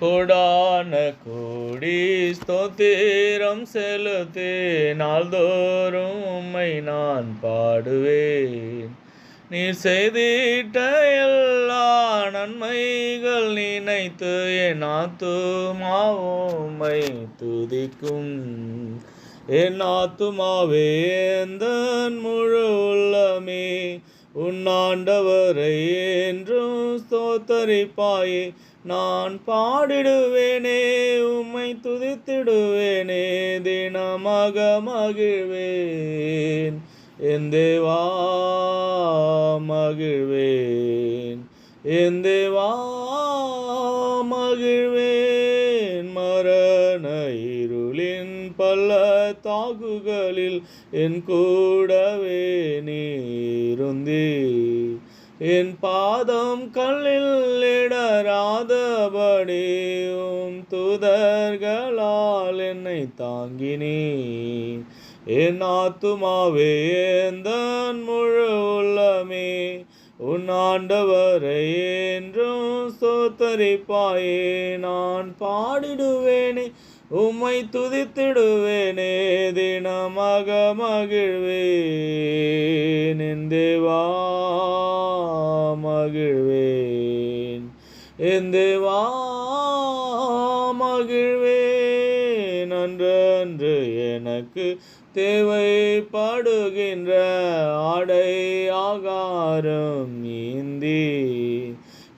கோடான கோடி ஸ்தோத்திரம் செலுத்தே நாள்தோறும் உம்மை நான் பாடுவேன். நீர் செய்திட்ட எல்லா நன்மைகள் நினைத்து என் ஆத்துமாவும்மை துதிக்கும். என் ஆத்துமாவே எந்தன் முழு உள்ளமே உன்னாண்டவரை என்றும் ஸ்தோத்தரிப்பாயே நான் பாடிடுவேனே உம்மை துதித்திடுவேனே தினமாக மகிழ்வேன். என் தேவா மகிழ்வேன். என் தேவா மகிழ்வேன். தாகுகளில் என் கூடவே நீருந்தி. என் பாதம் கல்லில் இடராதபடி உம் தூதர்களால் என்னை தாங்கினீ என் ஆத்துமாவே எந்தன் முழு உள்ளமே உன் ஆண்டவரை என்றும் சோத்தரிப்பாயே நான் பாடிடுவேனே உம்மை துதித்திடுவேனே தினமாக மகிழ்வேன். என் தேவா மகிழ்வேன். என் தேவா மகிழ்வேன். அன்றன்று எனக்கு தேவைப்படுகின்ற ஆடை ஆகாரம் இந்தி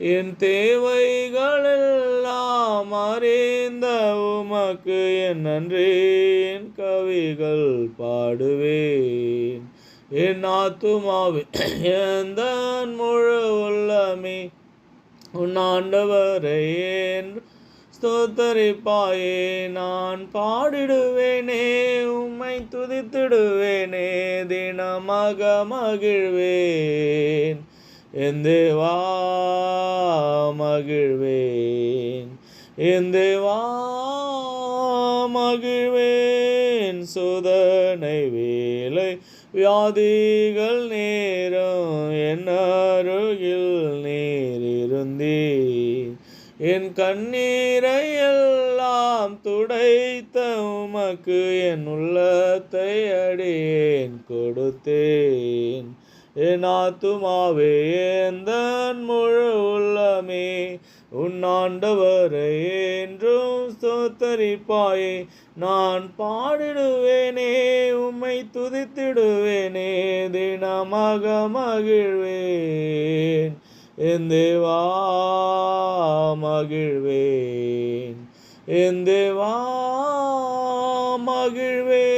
என் தேவைகளெல்லாம் அறிந்த உமக்கு என் நன்றேன் கவிகள் பாடுவேன். என் ஆத்துமாவின் எந்தன் முழு உள்ளமே உன் ஆண்டவரை ஸ்தோத்தரிப்பாயே. நான் பாடிடுவேனே உம்மை துதித்திடுவேனே தினமாக மகிழ்வேன். என் தேவா மகிழ்வேன்? என் தேவா மகிழ்வேன்? சுதனை வேலை வியாதிகள் நேரம். என் அருகில் நீர் என் கண்ணீரை எல்லாம் துடைத்த உமக்கு என் உள்ளத்தை அடியேன் கொடுத்தேன். என் ஆத்துமாவே எந்தன் முழு உள்ளமே. உன்னாண்டவரை என்றும் ஸ்தோத்தரிப்பாயே. நான் பாடிடுவேனே உம்மை துதித்திடுவேனே தினமாக மகிழ்வேன். என் தேவா மகிழ்வேன். என் தேவா மகிழ்வேன்.